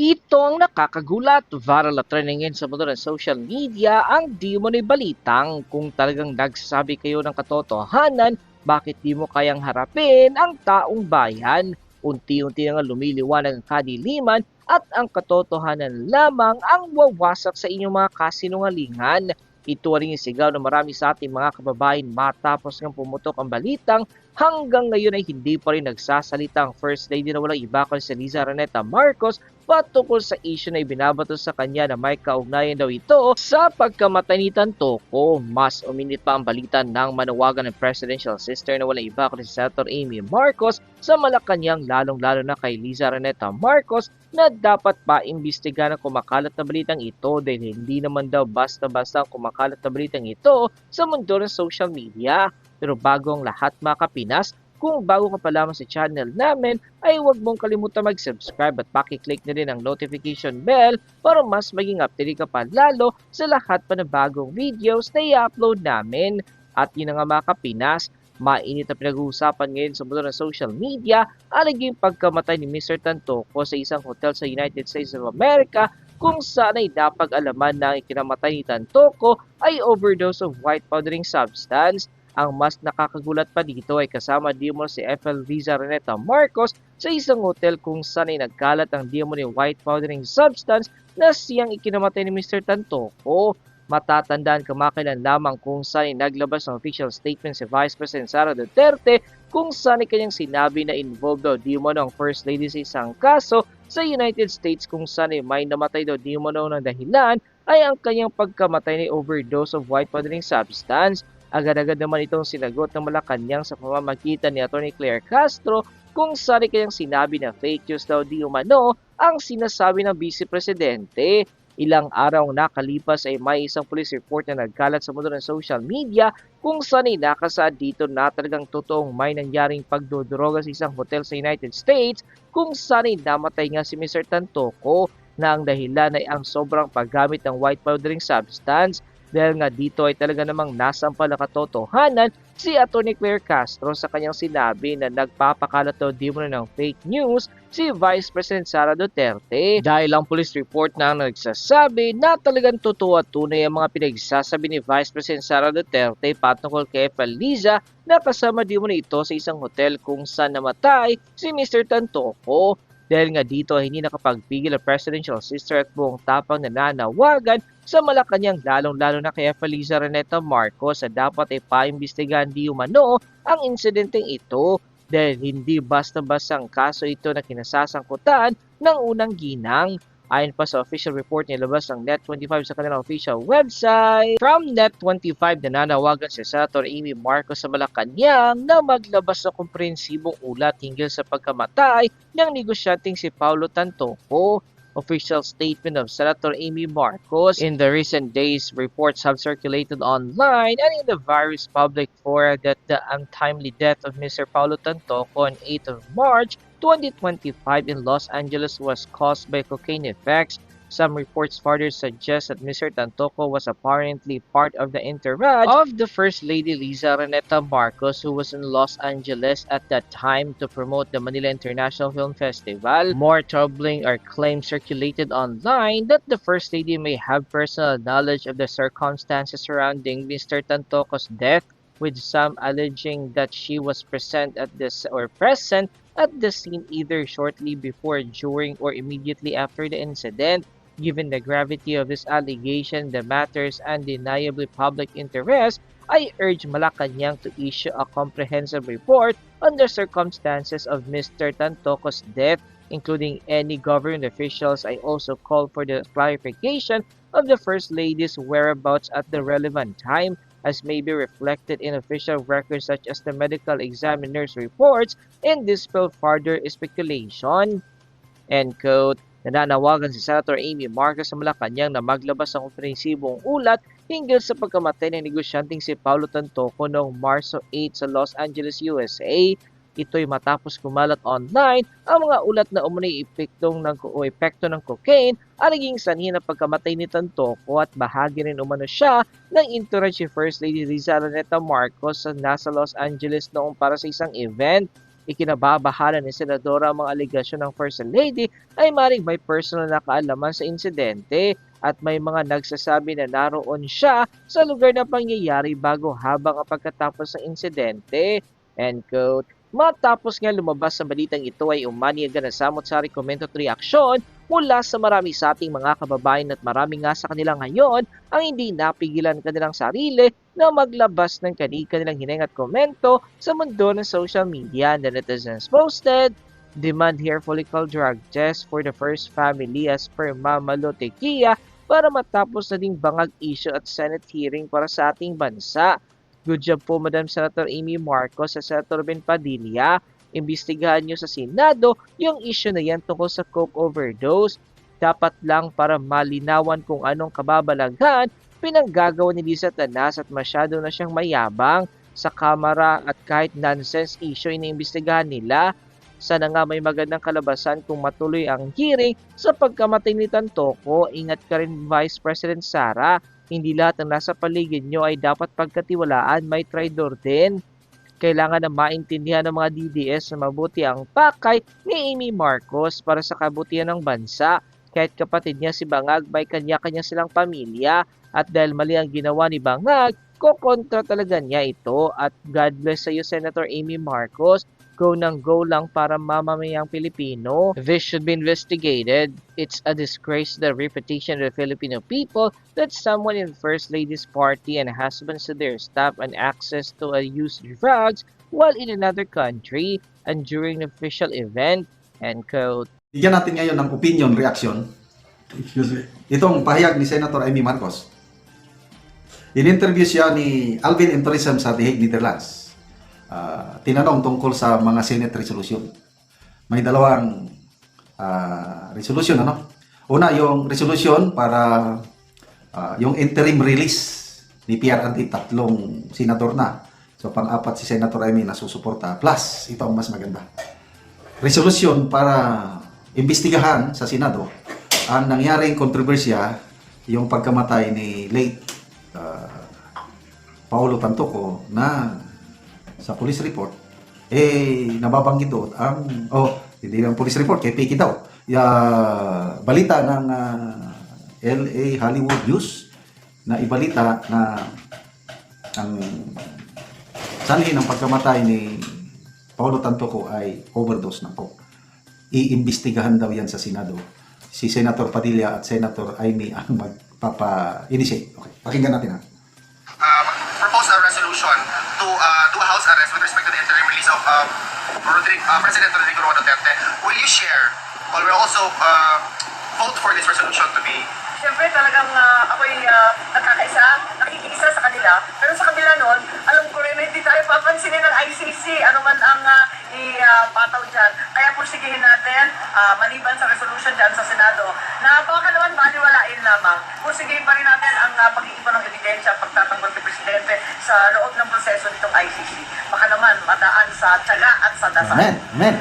Ito ang nakakagulat. Viral na trending ngayon sa mundo ng social media ang di mo na balitang kung talagang nagsasabi kayo ng katotohanan, bakit di mo kayang harapin ang taong bayan? Unti-unti na lumiliwanag ang kadiliman at ang katotohanan lamang ang wawasak sa inyong mga kasinungalingan. Ito rin yung sigaw ng marami sa ating mga kababayan matapos ng pumutok ang balitang hanggang ngayon ay hindi pa rin nagsasalita ang First Lady na walang iba kundi si Liza Reneta Marcos patungkol sa issue na ibinabato sa kanya na may kaugnayan daw ito sa pagkamatay ni Tantoko. Mas uminit pa ang balita ng manawagan ng presidential sister na walang iba kundi si Senator Amy Marcos sa Malacanang lalong-lalo na kay Liza Reneta Marcos na dapat pa imbestiga ng kumakalat na balitang ito dahil hindi naman daw basta-basta ang kumakalat na balitang ito sa mundo ng social media. Pero bago ang lahat mga kapinas, kung bago ka pa lamang sa channel namin, ay huwag mong kalimutan mag-subscribe at pakiclick na rin ang notification bell para mas maging updated ka pa lalo sa lahat pa ng bagong videos na i-upload namin. At yun na nga mga kapinas, mainit na pinag-uusapan ngayon sa mundo ng social media ang naging pagkamatay ni Mr. Tantoko sa isang hotel sa United States of America kung saan ay napag-alaman na ikinamatay ni Tantoko ay overdose of white powdering substance ang mas nakakagulat pa dito ay kasama di mo si FL Riza Reneta Marcos sa isang hotel kung saan ay nagkalat ang di mo ni white powdering substance na siyang ikinamatay ni Mr. Tantoko. Matatandaan kamakailan lamang kung saan ay naglabas ng official statement si Vice President Sara Duterte kung saan ay kanyang sinabi na involved daw di mo ng First Lady sa isang kaso sa United States kung saan ay may namatay daw di mo ng dahilan ay ang kanyang pagkamatay ni overdose of white powdering substance. Agad-agad naman itong sinagot ng Malacanang sa pamamagitan ni Atty. Claire Castro kung saan kanyang sinabi na fake news daw di umano ang sinasabi ng Vice Presidente. Ilang araw nakalipas ay may isang police report na nagkalat sa mundo ng social media kung saan ay nakasaad dito na talagang totoong may nangyaring pagdodroga sa isang hotel sa United States kung saan ay namatay nga si Mr. Tantoko na ang dahilan ay ang sobrang paggamit ng white powdering substance dahil nga dito ay talaga namang nasampal na katotohanan si Atty. Claire Castro sa kanyang sinabi na nagpapakalat daw di ng fake news si Vice President Sara Duterte dahil ang police report na nagsasabi na talagang totoo at tunay ang mga pinagsasabi ni Vice President Sara Duterte patungkol kay Liza na kasama di ito sa isang hotel kung saan namatay si Mr. Tantoko dahil nga dito hindi nakapagpigil ang presidential sister at buong tapang nananawagan sa Malacanang lalong-lalo na kay Feliza Reneta Marcos na dapat ay paimbestigahan di umano ang insidenteng ito dahil hindi basta-basta ang kaso ito na kinasasangkutan ng unang ginang. Ayon pa sa official report nilabas ng Net25 sa kanilang official website, from Net25 nananawagan si Senator Amy Marcos sa Malacanang na maglabas ng komprehensibong ulat hinggil sa pagkamatay ng negosyanteng si Paulo Tantoco official statement of Senator Amy Marcos. In the recent days, reports have circulated online and in the various public fora that the untimely death of Mr. Paulo Tantoco on 8th of March 2025 in Los Angeles was caused by cocaine effects. Some reports further suggest that Mr. Tantoco was apparently part of the entourage of the First Lady Liza Reneta Marcos who was in Los Angeles at that time to promote the Manila International Film Festival. More troubling are claims circulated online that the First Lady may have personal knowledge of the circumstances surrounding Mr. Tantoco's death with some alleging that she was present at this or present at the scene either shortly before, during, or immediately after the incident. Given the gravity of this allegation, the matter's undeniably public interest, I urge Malacanang to issue a comprehensive report on the circumstances of Mr. Tantoco's death, including any government officials. I also call for the clarification of the First Lady's whereabouts at the relevant time as may be reflected in official records such as the medical examiner's reports and dispel further speculation. End quote. Nananawagan si Senator Amy Marcos sa Malacanang na maglabas ng komprehensibong ulat hinggil sa pagkamatay ng negosyanteng si Paulo Tantoco noong Marso 8 sa Los Angeles, USA. Ito'y matapos kumalat online ang mga ulat na umunoy epektong ng, o epekto ng cocaine ang naging sanhi ng pagkamatay ni Tantoco at bahagi rin umano siya ng entourage si First Lady Riza Laneta Marcos sa nasa Los Angeles noong para sa isang event. Ikinababahala ni Senadora ang mga aligasyon ng First Lady ay maring may personal na kaalaman sa insidente at may mga nagsasabi na naroon siya sa lugar na pangyayari bago habang ang pagkatapos ng insidente. End quote. Matapos nga lumabas sa balitang ito ay umani agad na samot-sari komento at reaksyon mula sa marami sa ating mga kababayan at marami nga sa kanila ngayon ang hindi napigilan kanilang sarili na maglabas ng kani-kanilang hineng at komento sa mundo ng social media. The netizens posted, demand hair follicle drug test for the first family as per Mama Lotekia para matapos na ding bangag issue at Senate hearing para sa ating bansa. Good job po Madam Senator Amy Marcos sa Senator Ben Padilla. Imbestigahan nyo sa Senado yung issue na yan tungkol sa coke overdose. Dapat lang para malinawan kung anong kababalaghan pinanggagawa ni Lisa Tanas at masyado na siyang mayabang sa kamera at kahit nonsense issue iniimbestigahan nila. Sana nga may magandang kalabasan kung matuloy ang hearing sa pagkamatay ni Tantoko. Ingat ka rin Vice President Sara. Hindi lahat ng nasa paligid nyo ay dapat pagkatiwalaan. May traidor din. Kailangan na maintindihan ng mga DDS na mabuti ang pakay ni Amy Marcos para sa kabutihan ng bansa. Kahit kapatid niya si Bangag, may kanya-kanya silang pamilya. At dahil mali ang ginawa ni Bangag, kokontra talaga niya ito. At God bless sa iyo, Senator Amy Marcos go ng go lang para mamamayang Pilipino. This should be investigated. It's a disgrace to the reputation of the Filipino people that someone in First Lady's party and husbands to their staff and access to a used drugs while in another country and during an official event. End quote. Bigyan natin ngayon ng opinion, reaction. Excuse me. Itong pahayag ni Senator Amy Marcos. In-interview siya ni Alvin and Tourism sa The Hague, Netherlands. Ah, tinanong tungkol sa mga Senate resolution. May dalawang ah, resolution, ano? Una, yung resolution para ah, yung interim release ni PRRD tatlong senador na. So, pang-apat si Senator Amy na susuporta. Plus, ito ang mas maganda. Resolution para imbestigahan sa Senado ang nangyaring kontrobersya yung pagkamatay ni late uh, Paulo Tantoco na sa police report eh nababanggit doon ang oh hindi lang police report kay Piki daw ya balita ng uh, LA Hollywood News na ibalita na ang sanhi ng pagkamatay ni Paulo Tantoco ay overdose ng coke. Iimbestigahan daw yan sa Senado. Si Senator Padilla at Senator Amy ang magpapa-initiate. Okay, pakinggan natin ha. um, propose a resolution to uh, do a house arrest with respect to the interim release of um, Rodrigo, uh, President Rodrigo Roa Duterte. Will you share or will also uh, vote for this resolution to be Siyempre talagang uh, ako'y uh, nagkakaisa, nakikiisa sa kanila. Pero sa kabila nun, alam ko rin na hindi tayo papansinin ng ICC, ano man ang uh, ipataw dyan. Kaya pursigihin natin, uh, maliban sa resolution dyan sa Senado, na baka naman baliwalain lamang. Pursigihin pa rin natin ang uh, pag-iiba ng ebidensya, sa loob ng proseso nitong ICC. Baka naman madaan sa tiyaga at sa dasal. Amen. Amen.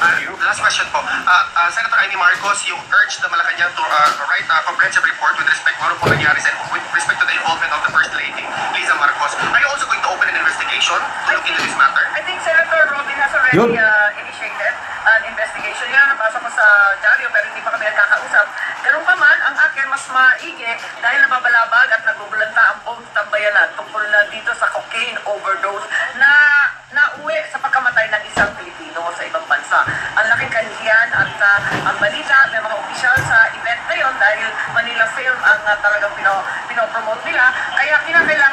Uh, last question po. Uh, uh, Senator Amy Marcos, you urged the Malacanang to uh, write a comprehensive report with respect to ano po nangyari sa, with respect to the involvement of the First Lady, Liza Marcos. Are you also going to open an investigation to look into this matter? I think Senator Robin has already uh, initiated an investigation yan. Nabasa ko sa dyaryo pero hindi pa kami nagkakausap. Ganun pa man, ang akin mas maigi dahil nababalabag at nagugulanta ang buong tambayanan dito sa cocaine overdose na nauwi sa pagkamatay ng isang Pilipino sa ibang bansa. Ang laking kahihiyan at uh, ang balita, may mga opisyal sa event na yon dahil Manila Film ang uh, talagang pino, pinopromote nila. Kaya kinakailangan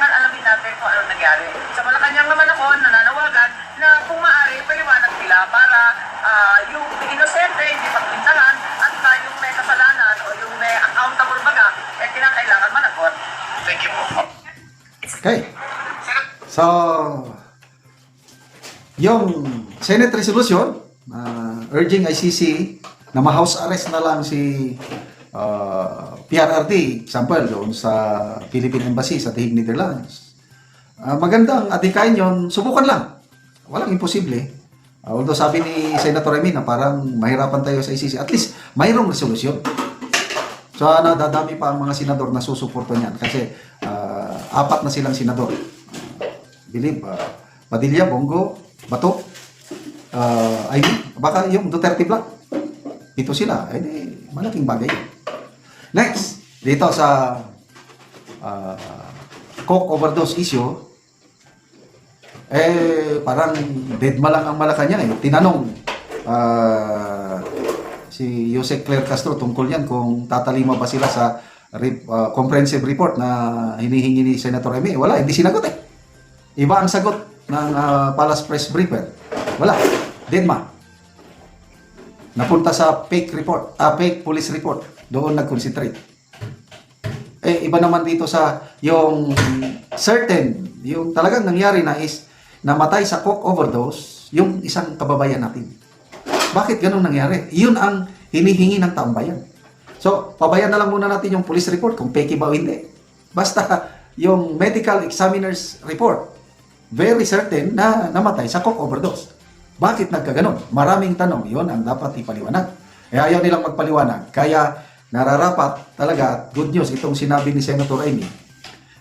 yung Senate resolution uh, urging ICC na ma-house arrest na lang si uh, PRRD, example, doon sa Philippine Embassy sa Hague, Netherlands. Uh, magandang atikain yon subukan lang. Walang imposible. Uh, although sabi ni Senator Remy na parang mahirapan tayo sa ICC, at least mayroong resolution. So, ano, dadami pa ang mga senador na susuporto niyan kasi ah, apat na silang senador. believe, uh, Padilla, Bongo, Bato, uh, I mean, baka yung Duterte Black. Ito sila. Eh, di, malaking bagay. Next, dito sa uh, coke overdose issue, eh, parang deadma lang ang Malacanang eh. Tinanong ah, si Jose Claire Castro tungkol yan kung tatalima ba sila sa re- ah, comprehensive report na hinihingi ni Senator Amy. Wala, hindi sinagot eh. Iba ang sagot ng ah, Palace Press Briefer. Wala, deadma. Napunta sa fake report, ah, fake police report. Doon nag-concentrate. Eh, iba naman dito sa yung certain, yung talagang nangyari na is namatay sa coke overdose yung isang kababayan natin. Bakit ganun nangyari? Yun ang hinihingi ng taong bayan. So, pabayan na lang muna natin yung police report kung peki ba o hindi. Basta yung medical examiner's report, very certain na namatay sa coke overdose. Bakit nagkaganon? Maraming tanong. Yun ang dapat ipaliwanag. Eh, ayaw nilang magpaliwanag. Kaya nararapat talaga at good news itong sinabi ni Senator Amy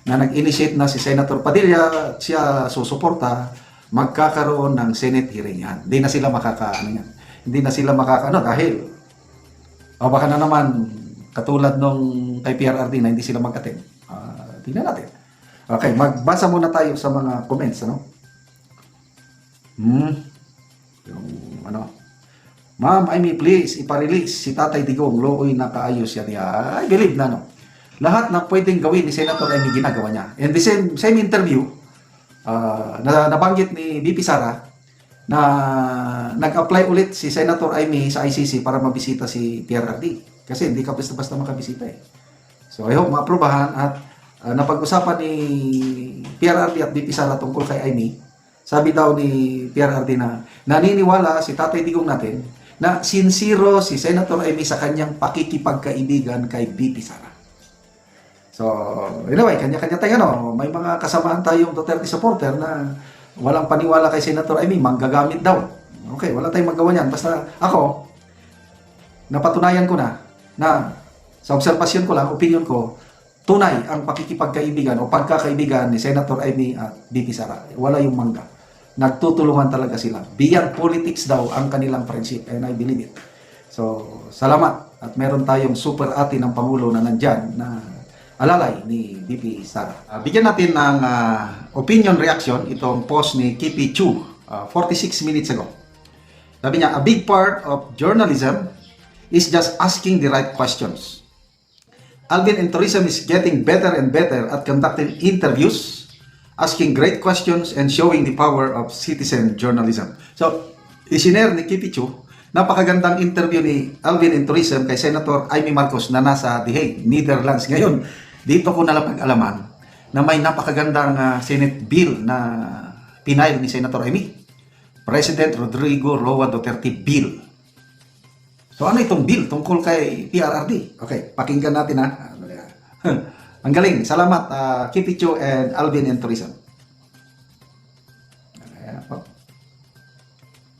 na nag-initiate na si Senator Padilla siya susuporta magkakaroon ng Senate hearing yan. Hindi na sila makaka ano yan. Hindi na sila makakaano dahil o baka na naman katulad nung kay PRRD na hindi sila mag-attend. Ah, tingnan natin. Okay, magbasa muna tayo sa mga comments ano. Hmm. Yung ano. Ma'am, I mean, please, iparelease si Tatay Digong. Looy na kaayos yan. I believe na, no? Lahat na pwedeng gawin ni Senator Amy ginagawa niya. And the same, same interview, ah, na nabanggit ni BP Sara, na nag-apply ulit si Senator Amy sa ICC para mabisita si PRRD. Kasi hindi ka basta-basta makabisita eh. So I hope maaprubahan at ah, napag-usapan ni PRRD at BP Sara tungkol kay Amy. Sabi daw ni PRRD na naniniwala si Tatay Digong natin na sincero si Senator Amy sa kanyang pakikipagkaibigan kay BP Sara. So, anyway, kanya-kanya tayo, no? May mga kasamaan tayong Duterte supporter na walang paniwala kay Senator Amy, manggagamit daw. Okay, wala tayong magawa niyan. Basta ako, napatunayan ko na na sa obserbasyon ko lang, opinion ko, tunay ang pakikipagkaibigan o pagkakaibigan ni Senator Amy at BP Sara. Wala yung mangga. Nagtutulungan talaga sila. Beyond politics daw ang kanilang friendship and I believe it. So, salamat. At meron tayong super ate ng Pangulo na nandyan na alalay ni BP Sara. Ah, bigyan natin ng ah, opinion reaction itong post ni Kipi Chu ah, 46 minutes ago. Sabi niya, a big part of journalism is just asking the right questions. Alvin and Tourism is getting better and better at conducting interviews, asking great questions, and showing the power of citizen journalism. So, isinare ni Chu, napakagandang interview ni Alvin and Tourism kay Senator Amy Marcos na nasa The Hague, Netherlands. Ngayon, dito ko nalapag-alaman na may napakagandang ah, Senate bill na pinail ni Senator Amy. President Rodrigo Roa Duterte Bill. So ano itong bill tungkol kay PRRD? Okay, pakinggan natin ha. Ano yan? Ang galing. Salamat uh, Kipicho and Alvin and Tourism. Ayan po.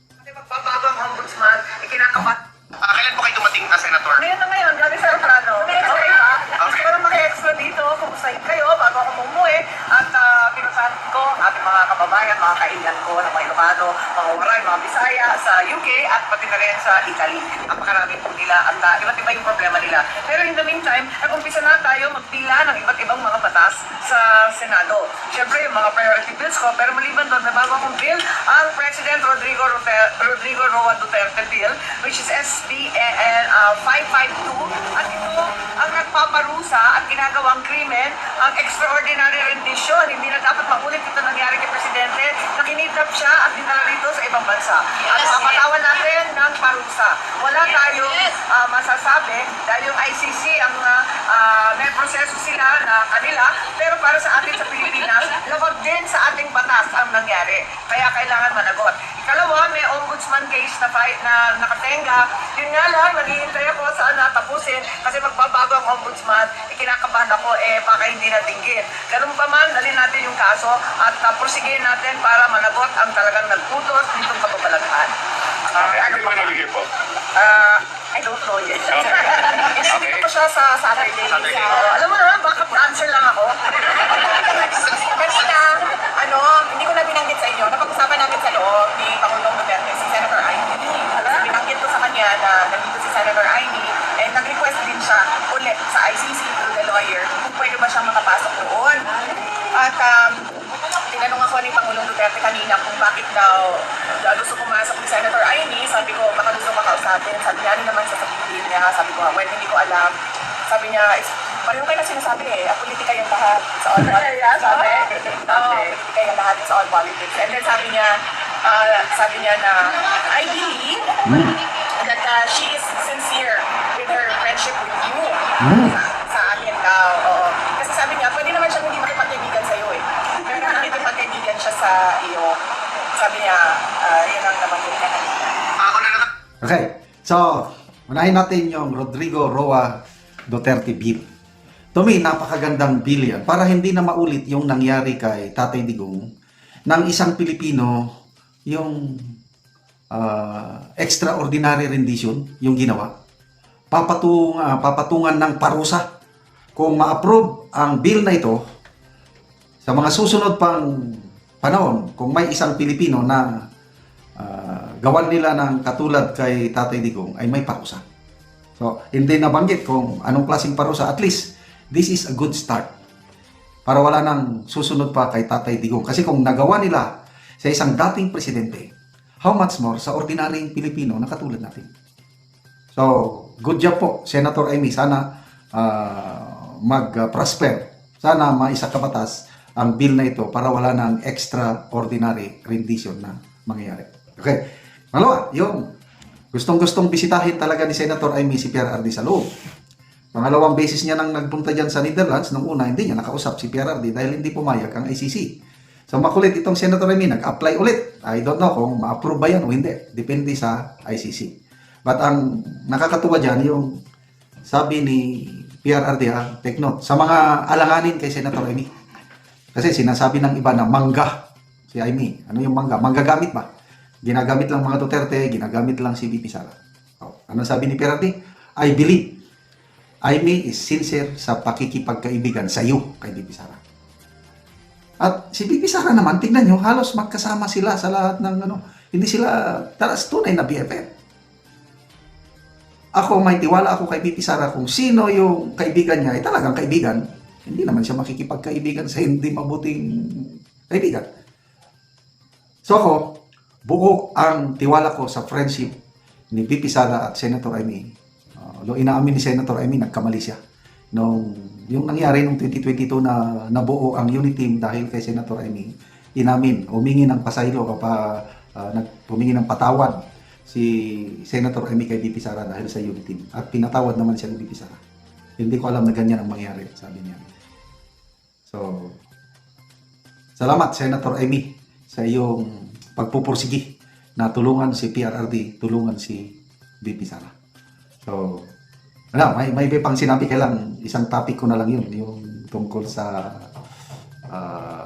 Kasi magbabago ang ombudsman, ikinakapat. Ah, kailan po kayo dumating na senator? Ngayon na ngayon, gabi sa Alfredo. Okay ba? Gusto ko lang maki-extra dito, kumustahin kayo bago ako umuwi. At uh, pinusahan ko ang ating mga kababayan, mga kainan ko na mga Ilocano, mga Waray, mga Bisaya sa UK at pati na rin sa Italy. Napakarami po nila at uh, iba't iba yung problema nila. Pero in the meantime, nag-umpisa na tayo magpila ng iba't ibang mga batas sa Senado. Siyempre, yung mga priority bills ko, pero maliban doon, may bago akong bill, ang President Rodrigo, Rote- Rodrigo Roa Duterte bill, which is SBN uh, 552. At ito ang nagpaparusa at ginagawang krimen ang extraordinary rendition. Hindi na dapat maulit ito nangyari kay Presidente na kinidnap siya at dinala rito sa ibang bansa. At papatawan natin ng parusa. Wala tayong ah, masasabi dahil yung ICC ang ah, ah, may proseso sila na kanila pero para sa atin sa Pilipinas, labag din sa ating batas ang nangyari. Kaya kailangan managot. Ikalawa, may ombudsman case na, fight, na nakatenga. Yun nga lang, naghihintay ako saan natapusin kasi magbabago ang ombudsman. Ikinakabahan ako, eh baka hindi natinggin. Ganun pa man, dalhin natin yung kaso at uh, prosigin natin para managot ang talagang nagputos nitong kababalaghan. Okay, ano ba nabigay po? Ah, I don't know yet. Hindi ko pa siya sa Saturday. Saturday. So, alam mo naman, backup answer lang ako. Kanina, ano, hindi ko na binanggit sa inyo, napag-usapan namin sa loob ulit sa ICC through the lawyer kung pwede ba siyang makapasok doon. At um, tinanong ako ni Pangulong Duterte kanina kung bakit daw gusto pumasok ni Senator Aini. Sabi ko, baka gusto makausapin. Sabi niya, ano naman sasabihin niya? Sabi ko, well, hindi ko alam. Sabi niya, pareho kayo na sinasabi eh, ang politika yung lahat. It's all politics. sabi. Oo, okay. politika yung lahat. It's all politics. And then sabi niya, uh, sabi niya na, ideally, hmm. that uh, she you. Sa amin daw, oo. Kasi sabi niya, pwede naman siya hindi makipagkaibigan sa'yo eh. Pero nakikipagkaibigan siya sa iyo. Sabi niya, ah, yun ang nabanggit. Ah, Honorable Okay. So, unahin natin yung Rodrigo Roa Duterte bill. To me, napakagandang bill yan. Para hindi na maulit yung nangyari kay Tatay Digong ng isang Pilipino yung ah, extraordinary rendition yung ginawa. Papatung, ah, papatungan ng parusa. Kung ma-approve ang bill na ito, sa mga susunod pang panahon, kung may isang Pilipino na ah, gawan nila ng katulad kay Tatay Digong ay may parusa. So, hindi nabanggit kung anong klaseng parusa. At least, this is a good start. Para wala nang susunod pa kay Tatay Digong. Kasi kung nagawa nila sa isang dating presidente, how much more sa ordinaryong Pilipino na katulad natin. So, good job po, Senator Amy. Sana ah, mag-prosper. Sana maisakabatas ang bill na ito para wala ng extraordinary rendition na mangyayari. Okay. Malawa, yung gustong-gustong bisitahin talaga ni Senator Amy si Pierre Ardi sa loob. Pangalawang beses niya nang nagpunta dyan sa Netherlands, nung una hindi niya nakausap si Pierre Ardi dahil hindi pumayag ang ICC. So makulit itong Senator Amy, nag-apply ulit. I don't know kung ma-approve ba yan o hindi. Depende sa ICC. But ang nakakatuwa dyan, yung sabi ni PRRD, ha, take note, sa mga alanganin kay Senator Amy. Kasi sinasabi ng iba na mangga si Amy. Ano yung mangga? Manggagamit ba? Ginagamit lang mga Duterte, ginagamit lang si VP Sara. Oh, ano sabi ni PRRD? I believe Amy is sincere sa pakikipagkaibigan sa iyo kay VP Sara. At si VP Sara naman, tingnan nyo, halos magkasama sila sa lahat ng ano, hindi sila talas tunay na BFF. Ako, may tiwala ako kay VP Sara kung sino yung kaibigan niya, ay talagang kaibigan. Hindi naman siya makikipagkaibigan sa hindi mabuting kaibigan. So ako, buo ang tiwala ko sa friendship ni VP Sara at Senator Amy. Uh, lo inaamin ni Senator Amy, nagkamali siya. Nung, yung nangyari nung 2022 na nabuo ang unit team dahil kay Senator Amy, inamin, humingi ng pasaylo kapag uh, nag, humingi ng patawad si Senator Amy kay VP Sara dahil sa unit team. At pinatawad naman siya ni VP Sara. Hindi ko alam na ganyan ang mangyari, sabi niya. So, salamat Senator Amy sa iyong pagpupursigi na tulungan si PRRD, tulungan si VP Sara. So, ano, may, may iba pang sinabi, kailang isang topic ko na lang yun, yung tungkol sa ah,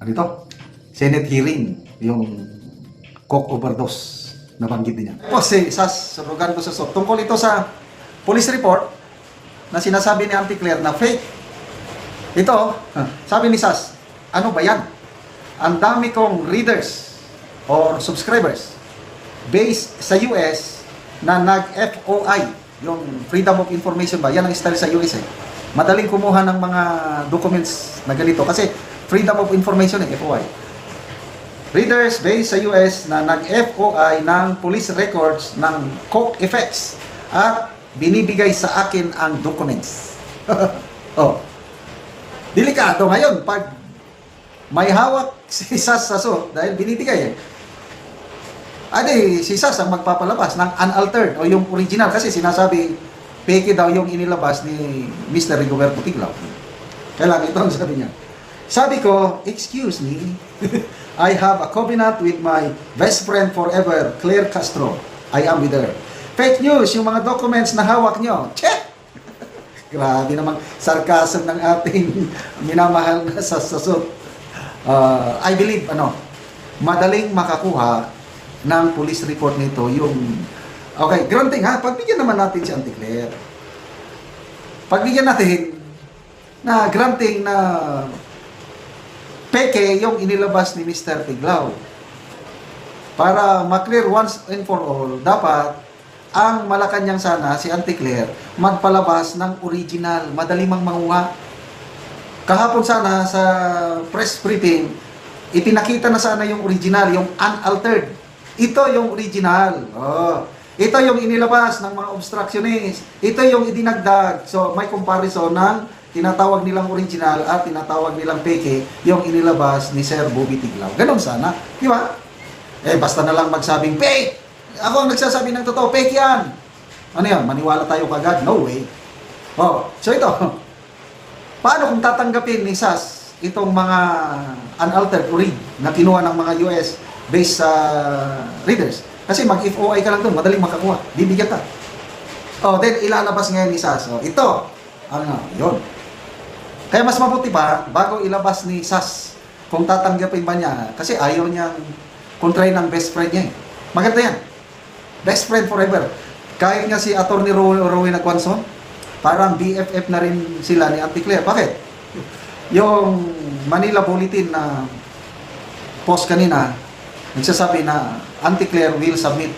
ano ito? Senate hearing, yung coke overdose na banggit din yan. Po, si Sas Rogan ko sa so. Tungkol ito sa police report na sinasabi ni Auntie Claire na fake. Ito, ah, sabi ni Sas, ano ba yan? Ang dami kong readers or subscribers based sa US na nag-FOI, yung Freedom of Information ba, yan ang style sa US eh. Madaling kumuha ng mga documents na ganito kasi Freedom of Information eh, FOI. Readers based sa US na nag-FOI ng police records ng coke effects at binibigay sa akin ang documents. oh. Delikado ngayon pag may hawak si Sas sa suit dahil binibigay eh. Ade, si Sas ang magpapalabas ng unaltered o yung original kasi sinasabi peke daw yung inilabas ni Mr. Rigoberto Tiglao. Kailan ito ang sabi niya. Sabi ko, excuse me, I have a covenant with my best friend forever, Claire Castro. I am with her. Fake news, yung mga documents na hawak nyo. Check! Grabe namang sarcasm ng ating minamahal na sasasot. Uh, I believe, ano, madaling makakuha ng police report nito yung okay, granting ha, pagbigyan naman natin si Auntie Claire. Pagbigyan natin na granting na peke yung inilabas ni Mr. Tiglao. Para maklear once and for all, dapat ang Malacanang sana, si Auntie Claire, magpalabas ng original, madali mang manguha. Kahapon sana sa press briefing, ipinakita na sana yung original, yung unaltered. Ito yung original. Oh. Ito yung inilabas ng mga obstructionist. Ito yung idinagdag. So, may comparison ng tinatawag nilang original at tinatawag nilang peke, yung inilabas ni Sir Bobby Tiglaw. Ganon sana. Di ba? Eh, basta na lang magsabing, fake! Ako ang nagsasabi ng totoo, fake yan! Ano yan? Maniwala tayo kagad? No way. Oh, so ito. Paano kung tatanggapin ni SAS itong mga unaltered read na kinuha ng mga US based sa readers? Kasi mag-FOI ka lang doon, madaling makakuha. Bibigyan ka. Oh, then ilalabas ngayon ni SAS. Oh, ito. Ano, yon. Kaya mas mabuti pa, bago ilabas ni SAS, kung tatanggapin ba niya, kasi ayaw niyang kontrahin ng best friend niya. eh. Maganda yan. Best friend forever. Kahit nga si Atty. Ro- Rowena Quanson, parang BFF na rin sila ni Auntie Claire. Bakit? Yung Manila Bulletin na post kanina, nagsasabi na Auntie Claire will submit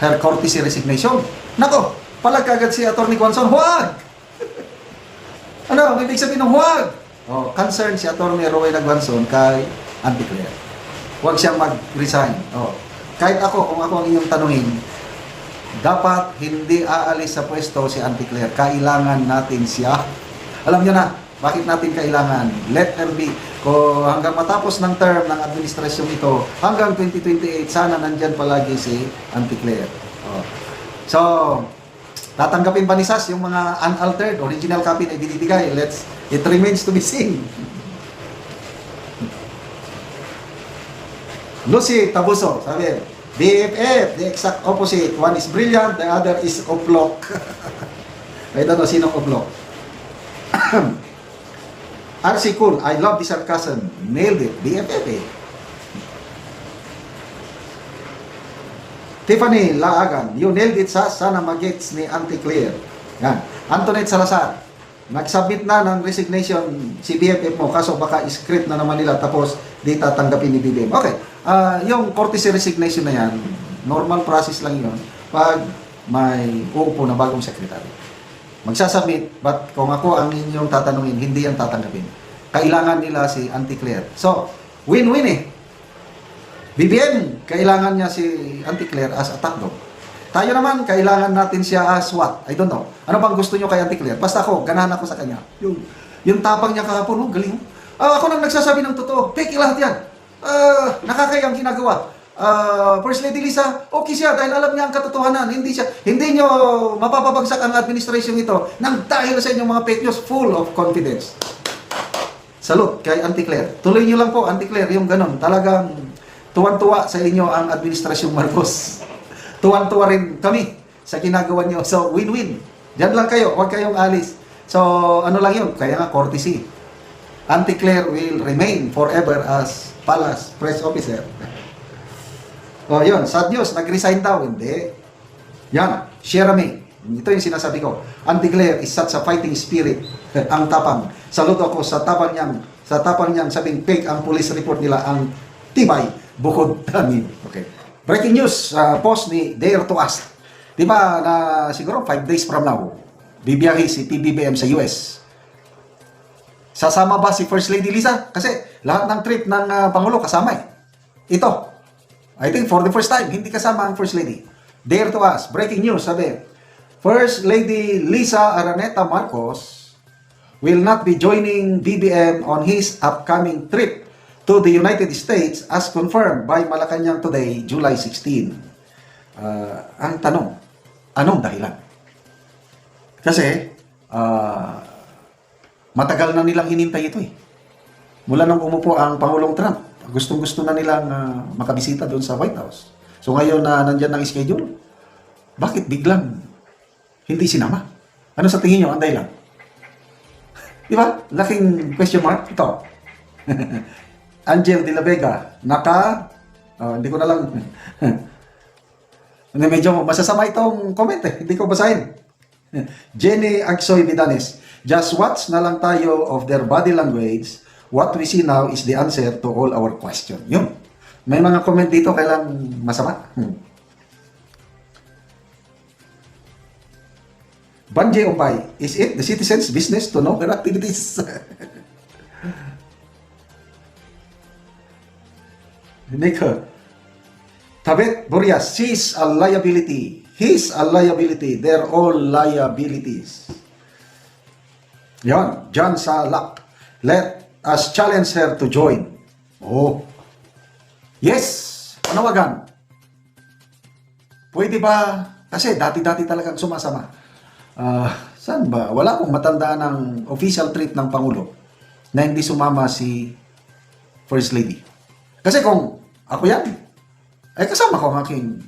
her courtesy resignation. Nako, palag kagad si Atty. Quanson, huwag! Ano, ang ibig sabihin ng huwag? Oh, concern si Atty. Rowena Quanson kay Auntie Claire. Huwag siyang mag-resign. Oh. Kahit ako, kung ako ang inyong tanungin, dapat hindi aalis sa pwesto si Auntie Claire. Kailangan natin siya. Alam niyo na, bakit natin kailangan? Let her be. Kung hanggang matapos ng term ng administrasyon ito, hanggang 2028, sana nandyan palagi si Auntie Claire. Oh. So, tatanggapin ba ni SAS yung mga unaltered, original copy na ibinibigay? Let's, it remains to be seen. Lucy Tabuso, sabi, BFF, the exact opposite. One is brilliant, the other is oplok. I don't know sino oplok. RC Cool, I love the sarcasm. Nailed it. BFF eh. Tiffany Laagan, you nailed it sa sana magets ni Auntie Claire. Yan. Antoinette Salazar, nag-submit na ng resignation si BFF mo kaso baka script na naman nila tapos di tatanggapin ni BBM. Okay, ah yung courtesy resignation na yan, normal process lang yun pag may uupo na bagong secretary. Magsasubmit, but kung ako ang inyong tatanungin, hindi yan tatanggapin. Kailangan nila si Auntie Claire. So, win-win eh. BBM, kailangan niya si Auntie Claire as a top dog. Tayo naman, kailangan natin siya as what? I don't know. Ano bang gusto niyo kay Auntie Claire? Basta ako, ganahan ako sa kanya. Yung, yung tapang niya kahapon, oh, galing. Ah, ako nang nagsasabi ng totoo. Fake lahat yan. Ah, nakakayang ginagawa. Ah, First Lady Lisa, okay siya dahil alam niya ang katotohanan. Hindi siya, hindi niyo mapapabagsak ang administration ito nang dahil sa inyong mga fake news full of confidence. Salute kay Auntie Claire. Tuloy niyo lang po, Auntie Claire, yung ganun. Talagang tuwan-tuwa sa inyo ang administrasyong Marcos. Tuwan-tuwa rin kami sa ginagawa niyo. So, win-win. Diyan lang kayo, huwag kayong alis. So, ano lang yun, kaya nga courtesy. Auntie Claire will remain forever as Palace Press Officer. O, yun, sad news, nag-resign daw. Hindi. Yan, share me. Ito yung sinasabi ko. Auntie Claire is such a fighting spirit. ang tapang. Saludo ako sa tapang niyang, sa tapang niyang sabing fake ang police report nila ang tibay bukod. Okay. Breaking news, uh, post ni Dare to Ask. Di ba na siguro 5 days from now, bibiyahe si PBBM sa US. Sasama ba si First Lady Lisa? Kasi lahat ng trip ng uh, Pangulo kasama eh. Ito, I think for the first time, hindi kasama ang First Lady. Dare to us, breaking news, sabi, First Lady Lisa Araneta Marcos will not be joining BBM on his upcoming trip to the United States as confirmed by Malacanang today, July 16. Uh, ang tanong, anong dahilan? Kasi, ah, matagal na nilang hinintay ito eh. Mula nung umupo ang Pangulong Trump, gustong-gusto na nilang ah, makabisita doon sa White House. So ngayon na nandyan ang schedule, bakit biglang hindi sinama? Ano sa tingin nyo ang dahilan? Di ba? Laking question mark. Ito. Angel de la Vega, naka, oh, hindi ko na lang, Hindi, medyo masasama itong comment eh. Hindi ko basahin. Jenny Agsoy Vidanes, just watch na lang tayo of their body language. What we see now is the answer to all our question. Yun. May mga comment dito kailang masama. Hmm. Banjay Umpay, is it the citizens' business to know their activities? Nico, Tabet Burias, she's a liability. He's a liability. They're all liabilities. Yan, John Salak. Let us challenge her to join. Oh. Yes, panawagan. Pwede ba? Kasi dati-dati talagang sumasama. Ah, saan ba? Wala akong matandaan ng official trip ng Pangulo na hindi sumama si First Lady. Kasi kung ako yan, ay kasama ko ang aking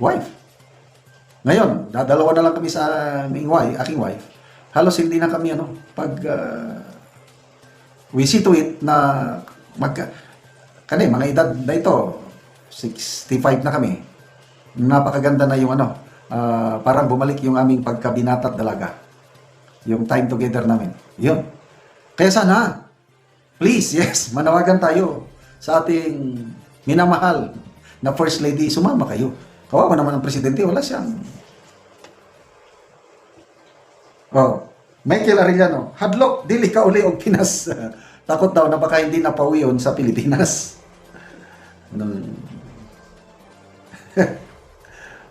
wife. Ngayon, dadalawa na lang kami sa aming wife, aking wife. Halos hindi na kami ano, pag ah, we see to it na mag kani mga edad na ito 65 na kami. Napakaganda na yung ano, ah, parang bumalik yung aming pagkabinata at dalaga. Yung time together namin. Yun. Kaya sana, please, yes, manawagan tayo sa ating minamahal na First Lady, sumama kayo. Kawawa naman ang presidente, wala siyang... Oh, Michael Arellano, hadlok, dili ka uli og Pinas. Takot daw na baka hindi napawiyon sa Pilipinas. Ano?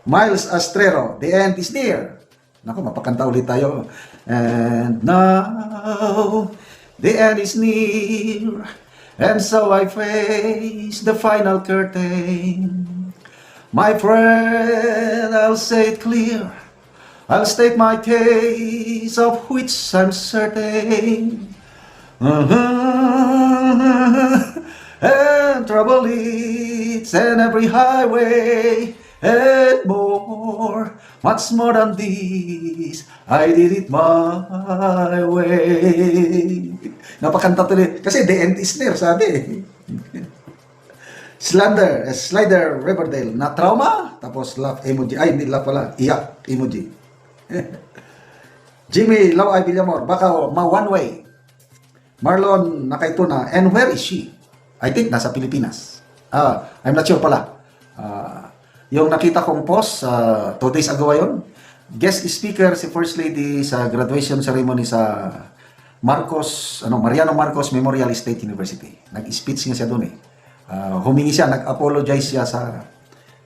Miles Astrero, the end is near. Naku, mapakanta ulit tayo. And now, the end is near. And so I face the final curtain. My friend, I'll say it clear. I'll state my case, of which I'm certain. Uh-huh. and trouble leads and every highway and more, much more than this, I did it my way. Napakanta tuloy. Kasi the end is near, sabi. Slender, eh, Slider Riverdale na trauma, tapos laugh emoji. Ay, hindi laugh pala, iyak emoji. Jimmy Laway Villamor, baka ma one way. Marlon Nakaituna, and where is she? I think nasa Pilipinas. Ah, I'm not sure pala. Ah, yung nakita kong post, uh, two days ago yun, guest speaker si First Lady sa graduation ceremony sa Marcos, ano, Mariano Marcos Memorial State University. Nag-speech nga siya doon eh. Ah, humingi siya, nag-apologize siya sa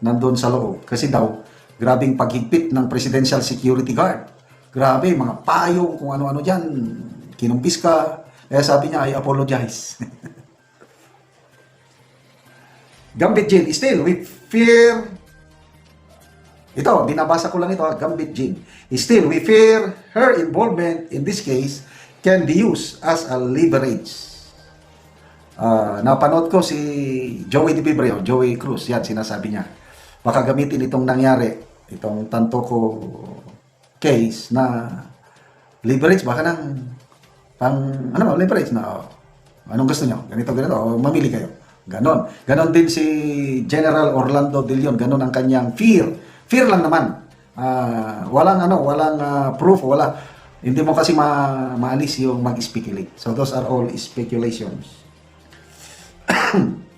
nandun sa loob. Kasi daw, grabing paghigpit ng Presidential Security Guard. Grabe, mga payong, kung ano-ano dyan. Kinumpis ka. Kaya sabi niya, I apologize. Gambit Jin, still, we fear ito, binabasa ko lang ito, Gambit Jin. Still, we fear her involvement in this case can be used as a leverage. Ah, napanood ko si Joey Di Bibreo, Joey Cruz, yan sinasabi niya. Baka gamitin itong nangyari, itong tanto ko case na leverage, baka nang pang, ano ba, leverage na, oh, anong gusto niyo? Ganito, ganito, oh, mamili kayo. Ganon. Ganon din si General Orlando De Leon, ganon ang kanyang fear. Fear lang naman. Ah, walang ano, walang ah, proof, wala. Hindi mo kasi ma maalis yung mag-speculate. So those are all speculations.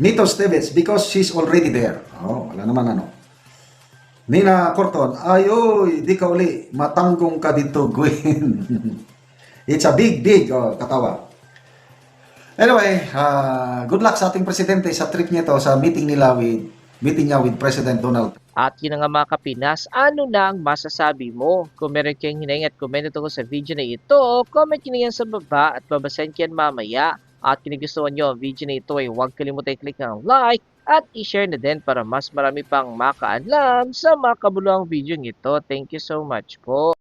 Nito Stevens, because she's already there. Oh, wala naman ano. Nina Corton, ayoy, di ka uli, matanggong ka dito, Gwen. It's a big, big, oh, katawa. Anyway, ah, good luck sa ating presidente sa trip niya to, sa meeting nila with, meeting niya with President Donald At yun nga mga kapinas, ano na ang masasabi mo? Meron kayong hinayang at komento tungkol sa video na ito, comment nyo yan sa baba at babasahin ko mamaya. At kung nyo ang video na ito ay huwag kalimutan i-click ng like at i-share na din para mas marami pang makaalam sa mga kabuluhang video ito. Thank you so much po.